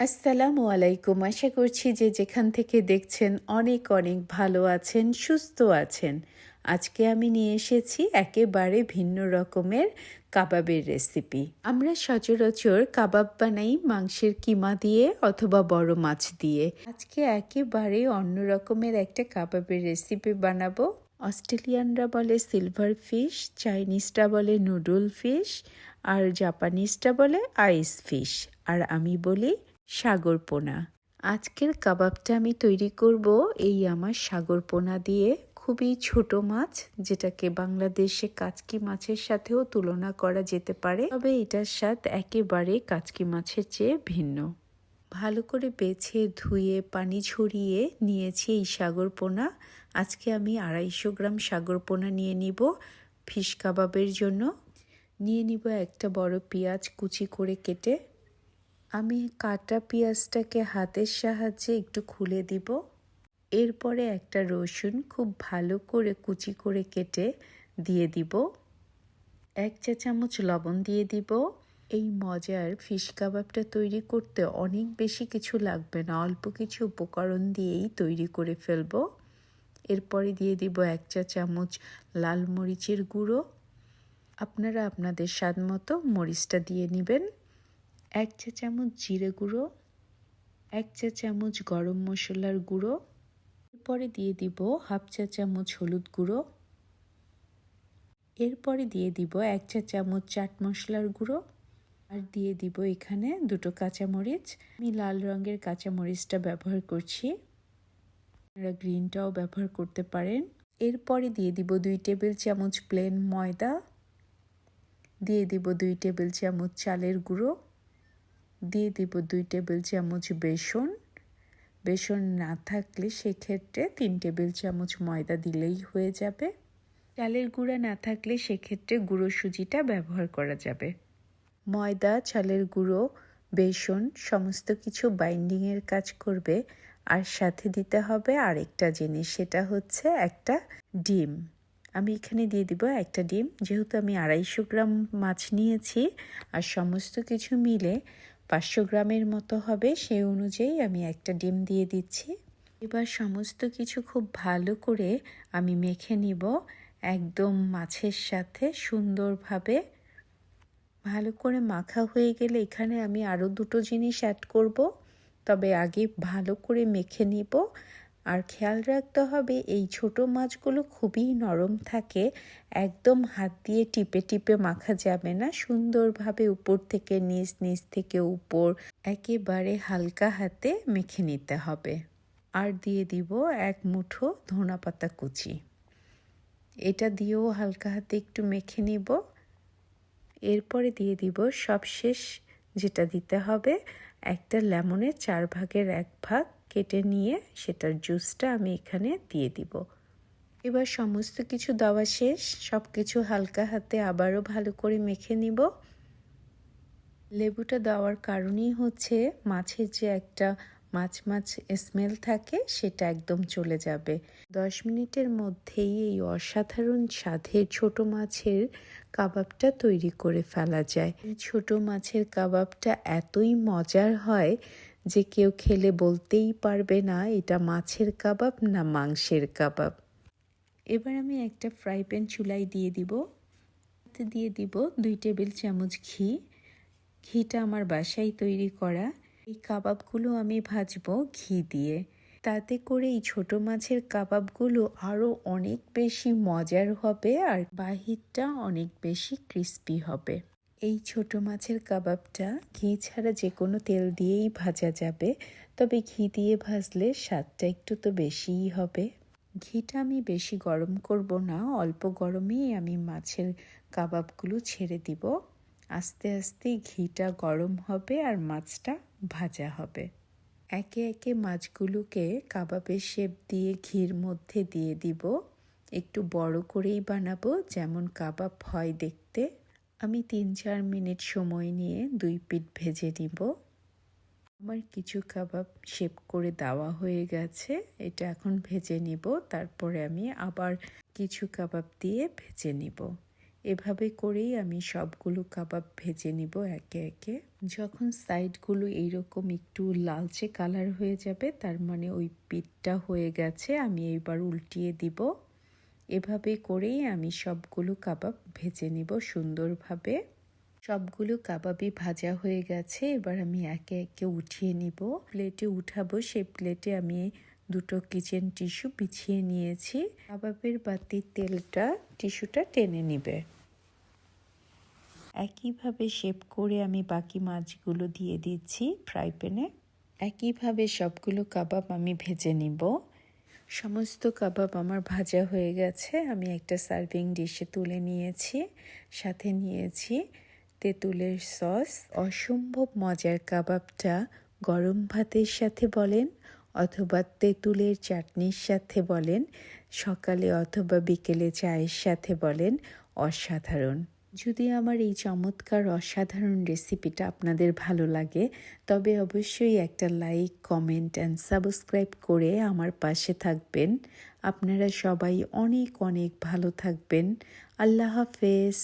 আসসালামু আলাইকুম। আশা করছি যে যেখান থেকে দেখছেন অনেক অনেক ভালো আছেন, সুস্থ আছেন। আজকে আমি নিয়ে এসেছি একেবারে ভিন্ন রকমের কাবাবের রেসিপি আমরা সচরাচর কাবাব বানাই মাংসের কিমা দিয়ে অথবা বড় মাছ দিয়ে। আজকে একেবারে অন্য রকমের একটা কাবাবের রেসিপি বানাবো। অস্ট্রেলিয়ানরা বলে সিলভার ফিশ চাইনিজরা বলে নুডল ফিশ আর জাপানিজটা বলে আইস ফিশ আর আমি বলি সাগর পোনা আজকের কাবাবটা আমি তৈরি করব এই আমার সাগর পোনা দিয়ে। খুবই ছোট মাছ, যেটাকে বাংলাদেশে কাচকি মাছের সাথেও তুলনা করা যেতে পারে। তবে এটার স্বাদ একেবারে কাচকি মাছের চেয়ে ভিন্ন। ভালো করে বেছে, ধুয়ে, পানি ঝরিয়ে নিয়েছি এই সাগর পোনা আজকে আমি আড়াইশো গ্রাম সাগর পোনা নিয়ে নিব ফিশ কাবাবের জন্য। নিয়ে নিব একটা বড় পেঁয়াজ কুচি করে কেটে। আমি কাটা পেঁয়াজটাকে হাতের সাহায্যে একটু খুলে দিব। এরপরে একটা রসুন খুব ভালো করে কুচি করে কেটে দিয়ে দিব। এক চা চামচ লবণ দিয়ে দিব। এই মজার ফিশ কাবাবটা তৈরি করতে অনেক বেশি কিছু লাগবে না, অল্প কিছু উপকরণ দিয়েই তৈরি করে ফেলব। এরপরে দিয়ে দিব এক চা চামচ লাল মরিচের গুঁড়ো। আপনারা আপনাদের স্বাদ মতো মরিচটা দিয়ে নেবেন। এক চা চামচ জিরে গুঁড়ো, এক চা চামচ গরম মশলার গুঁড়ো, এরপরে দিয়ে দিব হাফ চা চামচ হলুদ গুঁড়ো, এরপরে দিয়ে দিব এক চা চামচ চাট মশলার গুঁড়ো, আর দিয়ে দিব এখানে দুটো কাঁচামরিচ। আমি লাল রঙের কাঁচামরিচটা ব্যবহার করছি। আপনারা গ্রিনটাও ব্যবহার করতে পারেন। এরপরে দিয়ে দিব দুই টেবিল চামচ প্লেন ময়দা, দিয়ে দিব দুই টেবিল চামচ চালের গুঁড়ো। দিয়ে দিব দুই টেবিল চামচ বেসন। বেসন না থাকলে সেক্ষেত্রে তিন টেবিল চামচ ময়দা দিলেই হয়ে যাবে। চালের গুঁড়া না থাকলে সেক্ষেত্রে গুঁড়ো সুজিটা ব্যবহার করা যাবে। ময়দা, চালের গুঁড়ো, বেসন সমস্ত কিছু বাইন্ডিংয়ের কাজ করবে। আর সাথে দিতে হবে আরেকটা জিনিস, সেটা হচ্ছে একটা ডিম। আমি এখানে দিয়ে দিব একটা ডিম, যেহেতু আমি আড়াইশো গ্রাম মাছ নিয়েছি। আর সমস্ত কিছু মিলে পাঁচশো গ্রামের মতো হবে সেই অনুযায়ী আমি একটা ডিম দিয়ে দিচ্ছি। এবার সমস্ত কিছু খুব ভালো করে আমি মেখে নিব একদম মাছের সাথে সুন্দরভাবে। ভালো করে মাখা হয়ে গেলে এখানে আমি আরও দুটো জিনিস অ্যাড করব, তবে আগে ভালো করে মেখে নিব। আর খেয়াল রাখতে হবে, এই ছোট মাছগুলো খুবই নরম থাকে, একদম হাত দিয়ে টিপে টিপে মাখা যাবে না, সুন্দরভাবে উপর থেকে নিচ নিচ থেকে উপর, একেবারে হালকা হাতে মেখে নিতে হবে। আর দিয়ে দিব এক মুঠো ধনা পাতা কুচি। এটা দিয়েও হালকা হাতে একটু মেখে নিব। এরপরে দিয়ে দিব সবশেষ যেটা দিতে হবে, একটা লেমনের চার ভাগের এক ভাগ কেটে নিয়ে সেটার জুসটা আমি এখানে দিয়ে দিব। এবার সমস্ত কিছু দেওয়া শেষ। সব কিছু হালকা হাতে আবারও ভালো করে মেখে নিব। লেবুটা দেওয়ার কারণই হচ্ছে মাছের যে একটা মাছ মাছ স্মেল থাকে, সেটা একদম চলে যাবে। দশ মিনিটের মধ্যেই এই অসাধারণ স্বাদের ছোট মাছের কাবাবটা তৈরি করে ফেলা যায়। এই ছোট মাছের কাবাবটা এতই মজার হয় যে কেউ খেলে বলতেই পারবে না, এটা মাছের কাবাব না মাংসের কাবাব। এবার আমি একটা ফ্রাই প্যান চুলাই দিয়ে দিব। দিয়ে দিব দুই টেবিল চামচ ঘি। ঘিটা আমার বাসায় তৈরি করা। এই কাবাবগুলো আমি ভাজবো ঘি দিয়ে। তাতে করে এই ছোট মাছের কাবাবগুলো আরও অনেক বেশি মজার হবে আর বাহিরটা অনেক বেশি ক্রিস্পি হবে। এই ছোট মাছের কাবাবটা ঘি ছাড়া যে কোনো তেল দিয়েই ভাজা যাবে, তবে ঘি দিয়ে ভাজলে স্বাদটা একটু তো বেশিই হবে। ঘিটা আমি বেশি গরম করব না, অল্প গরমেই আমি মাছের কাবাবগুলো ছেড়ে দিব। আস্তে আস্তে ঘিটা গরম হবে আর মাছটা ভাজা হবে। একে একে মাছগুলোকে কাবাবের শেপ দিয়ে ঘির মধ্যে দিয়ে দিব। একটু বড় করেই বানাবো, যেমন কাবাব হয় দেখতে। আমি তিন চার মিনিট সময় নিয়ে দুই পিঠ ভেজে নিব। আমার কিছু কাবাব শেপ করে দেওয়া হয়ে গেছে, এটা এখন ভেজে নিব, তারপরে আমি আবার কিছু কাবাব দিয়ে ভেজে নিব। এভাবে করেই আমি সবগুলো কাবাব ভেজে নিব একে একে। যখন সাইডগুলো এইরকম একটু লালচে কালার হয়ে যাবে, তার মানে ওই পিঠটা হয়ে গেছে, আমি এইবার উল্টিয়ে দিব। এভাবে করেই আমি সবগুলো কাবাব ভেজে নিব সুন্দরভাবে। সবগুলো কাবাবই ভাজা হয়ে গেছে, এবার আমি একে একে উঠিয়ে নিব। প্লেটে উঠাবো, সেই প্লেটে আমি দুটো কিচেন টিস্যু বিছিয়ে নিয়েছি। কাবাবের বাতির তেলটা টিস্যুটা টেনে নিবে। একইভাবে শেপ করে আমি বাকি মাছগুলো দিয়ে দিচ্ছি ফ্রাই প্যানে একইভাবে সবগুলো কাবাব আমি ভেজে নিব। সমস্ত কাবাব আমার ভাজা হয়ে গেছে। আমি একটা সার্ভিং ডিশে তুলে নিয়েছি, সাথে নিয়েছি তেঁতুলের সস। অসম্ভব মজার কাবাবটা গরম ভাতের সাথে বলেন অথবা তেঁতুলের চাটনির সাথে বলেন, সকালে অথবা বিকেলে চায়ের সাথে বলেন, অসাধারণ। যদি আমার এই চমৎকার অসাধারণ রেসিপিটা আপনাদের ভালো লাগে, তবে অবশ্যই একটা লাইক কমেন্ট অ্যান্ড সাবস্ক্রাইব করে আমার পাশে থাকবেন। আপনারা সবাই অনেক অনেক ভালো থাকবেন। আল্লাহ হাফেজ।